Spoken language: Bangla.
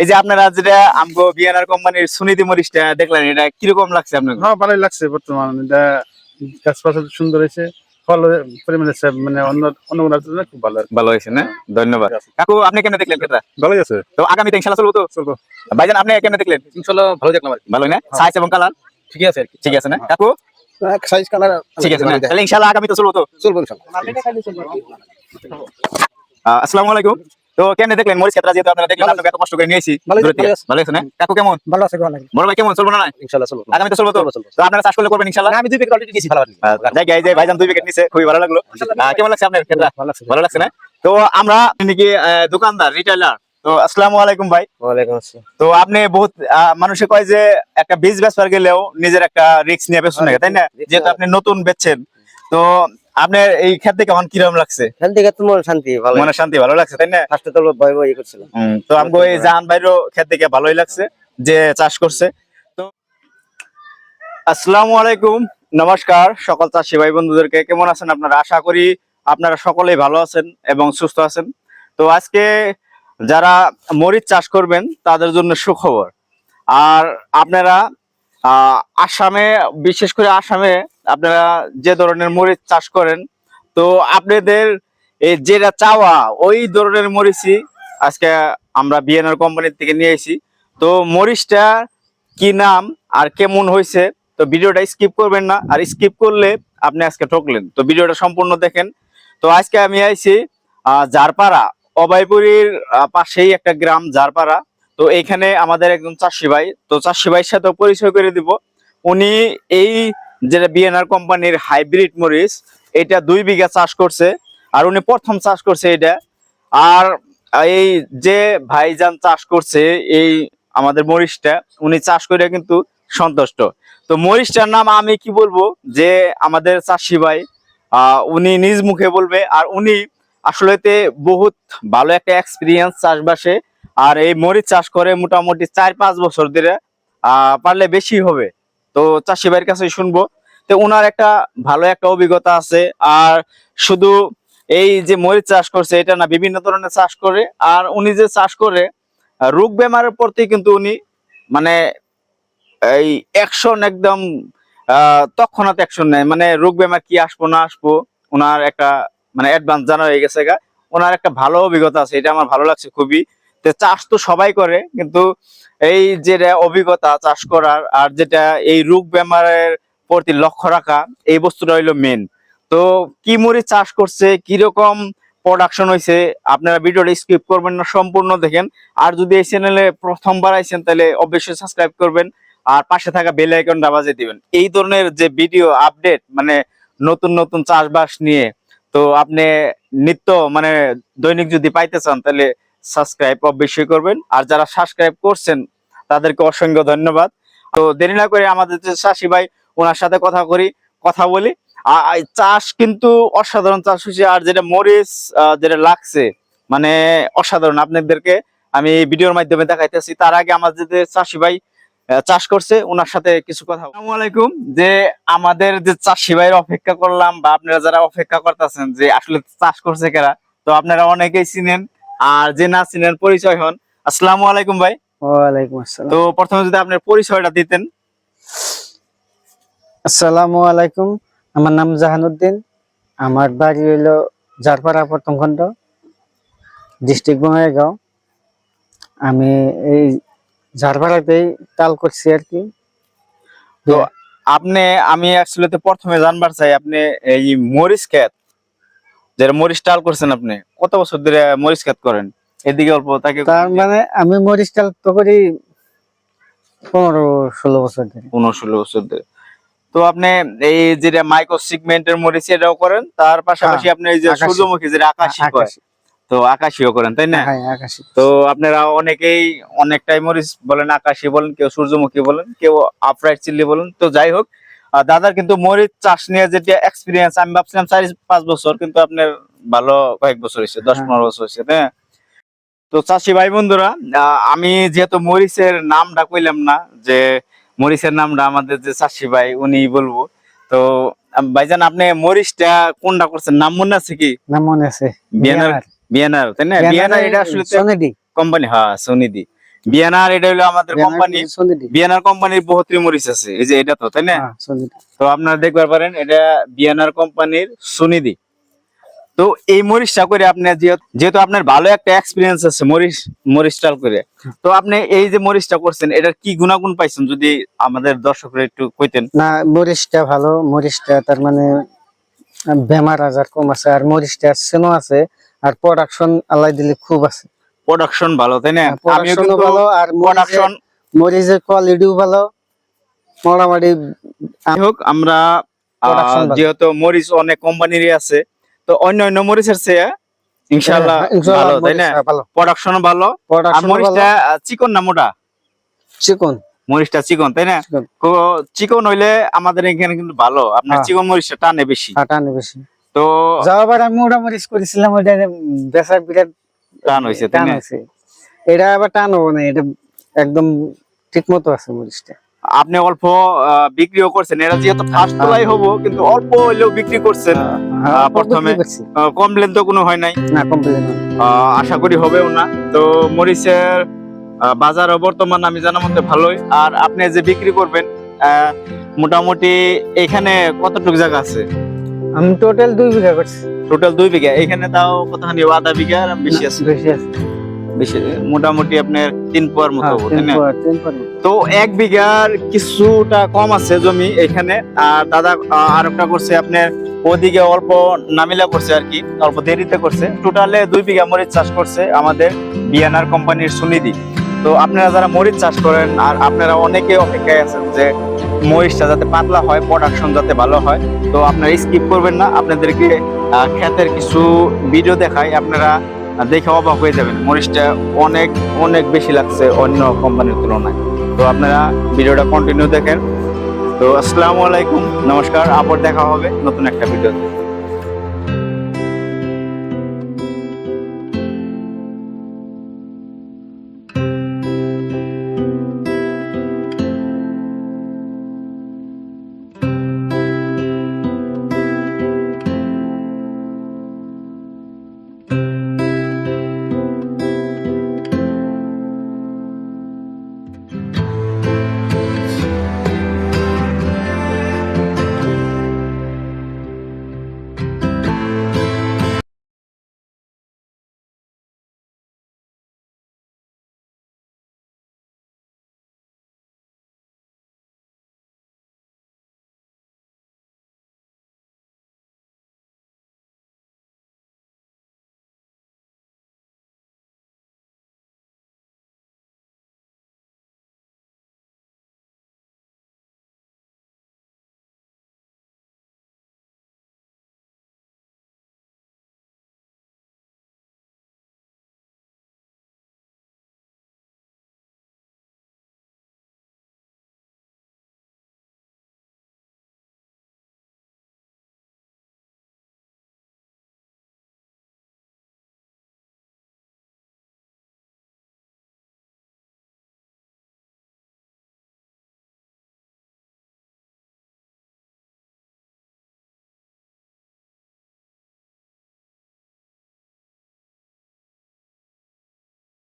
এই যে আপনারা যেটা আমগো বিএনআর কোম্পানির সুনীতি মরিচটা দেখলেন এটা কীরকম লাগছে আপনাকে হ্যাঁ ভালোই লাগছে বর্তমান। এটা গাছপালা সুন্দর হয়েছে। ফল পরিমাণ মানে অন্য অন্যগুলোর খুব ভালো ভালো হয়েছে না? ধন্যবাদ। কাকু আপনি কেমনে দেখলেন এটা ভালোই আছে। তো আগামীতে ইনশাআল্লাহ চলবো তো? চলবো। ভাইজান আপনি কেমনে দেখলেন? ইনশাল্লাহ ভালো দেখলাম আর কি। ভালোই না? সাইজ এবং কালার ঠিকই আছে ঠিক আছে না? কাকু? সাইজ কালার ঠিক আছে না? তাহলে ইনশাআল্লাহ আগামীতে চলবো তো? চলবো ইনশাল্লাহ আহ, আসসালামু আলাইকুম। তো কেমনে দেখলেন? মরিচ ক্ষেত্রে যেহেতু আপনারা দেখলেন আপনাকে এত কষ্ট করে নিয়েছি। ভালো আছে না? কাকু কেমন? ভালো আছে ভালো লাগে বড় ভাই কেমন? চলবো না? না? ইনশাল্লাহ চলবো। আগামীতে চলবো তো? চলবো, চলবো। তো আপনারা চাষ করলে করবেন ইনশাআল্লাহ আমি দুই প্যাকেট অলরেডি দিয়েছি ভালো কি। যাই এই যে ভাইজান দুই উইকেট নিছে খুবই ভালো লাগল। কেমন লাগছে আপনার ক্ষেত্রে? ভালো লাগছে ভালো লাগছে না? তো আমরা নাকি দোকানদার রিটেলার তো আসসালামু আলাইকুম ভাই। ওয়ালাইকুম আসসালাম। তো আপনি বহুত আহ, মানুষে কয় যে একটা বীজ বেচবার গেলেও নিজের একটা রিস্ক নিয়ে বেচুন নাকি তাই না? যেহেতু আপনি নতুন বেচছেন তো আপনার এই ক্ষেত্রে কেমন কীরকম লাগছে? এখান থেকে শান্তি ভালো মনে শান্তি ভালো লাগছে তাই না? ফার্স্টে তো ভয় ভয় করছিলাম তো আমগো এই জাহান ভাইরও ক্ষেত থেকে ভালোই লাগছে যে চাষ করছে। তো আসসালামু আলাইকুম নমস্কার সকল চাষি ভাই বন্ধুদেরকে কেমন আছেন আপনারা? আশা করি আপনারা সকলেই ভালো আছেন এবং সুস্থ আছেন। তো আজকে যারা মরিচ চাষ করবেন তাদের জন্য সুখবর। আর আপনারা আহ, আসামে বিশেষ করে আসামে আপনারা যে ধরনের মরিচ চাষ করেন, তো আপনাদের এই যেটা চাওয়া, ওই ধরনের মরিচই আজকে আমরা বিএনআর কোম্পানির থেকে নিয়ে এসেছি। তো মরিচটা কি নাম আর কেমন হয়েছে, তো ভিডিওটা স্কিপ করবেন না, আর স্কিপ করলে আপনি আজকে ঠকলেন। তো ভিডিওটা সম্পূর্ণ দেখেন। তো আজকে আমি আইছি জারপাড়া অবাইপুরীর পাশেই একটা গ্রাম জারপাড়া তো এইখানে আমাদের একজন চাষি ভাই, তো চাষি ভাইয়ের সাথে পরিচয় করে দিব। উনি এই যেটা বিএনআর কোম্পানির হাইব্রিড মরিচ, এটা দুই বিঘা চাষ করছে, আর উনি প্রথম চাষ করছে এটা। আর এই যে ভাইজান চাষ করছে, এই আমাদের মরিচটা, উনি চাষ করে কিন্তু সন্তুষ্ট। তো মরিচটার নাম আমি কি বলব, যে আমাদের চাষি ভাই উনি নিজ মুখে বলবে, আর উনি আসলেতে বহুত ভালো একটা এক্সপিরিয়েন্স চাষবাসে, আর এই মরিচ চাষ করে মোটামুটি চার পাঁচ বছর ধরে পারলে বেশি হবে। তো চাষি ভাইয়ের কাছে শুনব। তো ওনার একটা ভালো একটা অভিজ্ঞতা আছে। আর শুধু এই যে মরিচ চাষ করছে, এটা না, বিভিন্ন ধরনের চাষ করে। আর উনি যে চাষ করে, রোগ বেমারের প্রতি কিন্তু উনি মানে এই অ্যাকশন একদম তৎক্ষণাৎ অ্যাকশন নেয়। মানে রোগ বেমার কি আসব, না আসব ওনার একটা মানে অ্যাডভান্স জানা হয়ে গেছে গা। ওনার একটা ভালো অভিজ্ঞতা আছে, এটা আমার ভালো লাগছে খুবই। তো চাষ তো সবাই করে, কিন্তু এই যেটা অভিজ্ঞতা চাষ করার, আর যেটা এই রোগ বেমারের প্রতি লক্ষ্য রাখা, এই বস্তুটা হইল মেন তো কি মরিচ চাষ করছে, কীরকম প্রোডাকশন হয়েছে আপনারা ভিডিওটা স্কিপ করবেন না, সম্পূর্ণ দেখেন। আর যদি এই চ্যানেলে প্রথমবার আইছেন, তাহলে অবশ্যই সাবস্ক্রাইব করবেন, আর পাশে থাকা বেল আইকনটা বাজিয়ে দিবেন। এই ধরনের যে ভিডিও আপডেট মানে নতুন নতুন চাষবাস নিয়ে, তো আপনি নিত্য মানে দৈনিক যদি পাইতে চান, তাহলে সাবস্ক্রাইব অবশ্যই করবেন। আর যারা সাবস্ক্রাইব করছেন, তাদেরকে অসংখ্য ধন্যবাদ। তো দেরি না করে আমাদের যে চাষি ভাই ওনার সাথে কথা করি কথা বলি। চাষ কিন্তু অসাধারণ চাষ হয়েছে আর যেটা মরিচ যেটা লাগছে মানে অসাধারণ। আপনাদেরকে আমি ভিডিওর মাধ্যমে দেখাইতেছি। তার আগে আমার যে চাষি ভাই চাষ করছে ওনার সাথে কিছু কথা আলাইকুম। যে আমাদের যে চাষি ভাইয়ের অপেক্ষা করলাম বা আপনারা যারা অপেক্ষা করতেছেন যে আসলে চাষ করছে কেরা তো আপনারা অনেকেই চিনেন আর যে না চিনেন পরিচয় হন। আসসালামু আলাইকুম ভাই। ওয়ালাইকুম আসসালাম। তো প্রথমে যদি আপনার পরিচয়টা দিতেন। আসসালামু আলাইকুম। আমার নাম জাহানুদ্দিন। আমার বাড়ি হইল জারপাড়া প্রথম খণ্ড ডিস্ট্রিক্ট বঙ্গাইগাঁও। আমি এই ঝাড়পাড়াতেই তাল করছি আর কি। তো আপনি আমি আসলে তো প্রথমে জানবার চাই আপনি এই মরিচ ক্ষেত যেটা মরিচ টাল করছেন আপনি কত বছর ধরে মরিচ ক্ষেত করেন? এদিকে অল্প তাকে তার মানে আমি মরিচ তাল তো করি পনেরো ষোলো বছর ধরে। পনেরো ষোলো বছর ধরে। তো আপনি এই যেটা মাইক্রো সিগমেন্টের মরিচ এটাও করেন তার পাশাপাশি আপনি এই যে হ্যাঁ, সূর্যমুখী যেটা আকাশি কয় তো আকাশিও করেন তাই না? হ্যাঁ তো আপনারা অনেকেই অনেকটাই মরিচ বলেন আকাশি বলেন কেউ সূর্যমুখী বলেন কেউ আফরাইট চিল্লি বলেন তো যাই হোক দাদার কিন্তু মরিচ চাষ নিয়ে যেটা এক্সপিরিয়েন্স আমি ভাবছিলাম চারি পাঁচ বছর কিন্তু আপনার ভালো কয়েক বছর হয়েছে দশ হ্যাঁ। পনেরো বছর হয়েছে হ্যাঁ তো চাষি ভাই বন্ধুরা আমি যেহেতু মরিচের নামটা কইলাম না যে মরিচের নামটা আমাদের যে চাষি ভাই উনি বলব। তো ভাইজান আপনি মরিচটা কোনটা করছেন? নাম মনে আছে কি? নাম মনে আছে। বিয়ানার বিয়ানার তাই না? বিয়ানার এটা আসলে কোম্পানি হ্যাঁ সুনিধি বিয়ানার এটা হলো আমাদের কোম্পানি। বিয়ানার কোম্পানির বহুত্রি মরিচ আছে এই যে এটা তো তাই না? হ্যাঁ তো আপনারা দেখবার পারেন এটা বিয়ানার কোম্পানির সুনিধি তো এই মরিচটা করে আপনি যেহেতু- আপনার ভালো একটা এক্সপিরিয়েন্স আছে মরিচ মরিচটাল করে তো আপনি এই যে মরিচটা করছেন এটার কি গুণাগুণ পাইছেন যদি আমাদের দর্শকরা একটু কইতেন? না মরিচটা ভালো মরিচটা তার মানে বেমার আজার কম আছে আর মরিচটা সেনো আছে আর প্রোডাকশন আল্লাহ দিলে খুব আছে। প্রোডাকশন ভালো তাই না? আমিও প্রোডাকশনও ভালো আর প্রোডাকশন মরিচের কোয়ালিটিও ভালো মোটামুটি হোক আমরা যেহেতু মরিচ অনেক কোম্পানিরই আছে তো অন্য অন্য মরিচের চেয়ে ইনশাল্লাহ হ্যাঁ, ইনশাআল্লাহ ভালো তাই না? প্রোডাকশন ভালো। আর মরিচটা চিকন না মোটা? চিকন। মরিচটা চিকন তাই না? চিকন। হইলে আমাদের এখানে কিন্তু ভালো। আপনার হ্যাঁ। চিকন মরিচটা টানে বেশি। টানে বেশি। তো যাওয়াবার আমি মোটা মরিচ করেছিলাম ওইটা বেচার বিরাট টান হয়েছে টান হয়েছে এটা আবার টান হব না এটা একদম ঠিক মতো আছে মরিচটা। আপনি অল্প বিক্রিও করছেন। এটা যেহেতু ফার্স্ট তোলাই হব কিন্তু অল্প হলেও বিক্রি করছেন। হ্যাঁ, প্রথমে- কমপ্লেন তো কোনো হয় নাই। না কমপ্লেন আশা করি হবেও না। তো মরিচের আহ, বাজারও বর্তমান আমি জানার মধ্যে ভালোই। আর আপনি যে বিক্রি করবেন আহ, মোটামুটি এখানে কতটুকু জায়গা আছে? আমি টোটাল দুই বিঘা করছি। টোটাল দুই বিঘা। এখানে তাও কতখানি? আধা বিঘা বেশি আছে? বেশি আছে। বেশি মোটামুটি আপনার তিন পোয়ার মতো হ্যাঁ, তাই না মতো। তো এক বিঘার কিছুটা কম আছে জমি এখানে আর দাদা আর একটা করছে আপনার ওদিকে অল্প নামিলা করছে আর কি অল্প দেরিতে করছে। টোটালে দুই বিঘা মরিচ চাষ করছে আমাদের বিয়ানার কোম্পানির সুনিধি। তো আপনারা যারা মরিচ চাষ করেন আর আপনারা অনেকে অপেক্ষায় আছেন যে মরিচটা যাতে পাতলা হয় প্রোডাকশন যাতে ভালো হয় তো আপনারা স্কিপ করবেন না। আপনাদেরকে ক্ষেতের কিছু ভিডিও দেখায় আপনারা দেখে অবাক হয়ে যাবেন, মরিচটা অনেক অনেক বেশি লাগছে অন্য কোম্পানির তুলনায়। তো আপনারা ভিডিওটা কন্টিনিউ দেখেন। তো আসসালামু আলাইকুম, নমস্কার, আবার দেখা হবে নতুন একটা ভিডিওতে।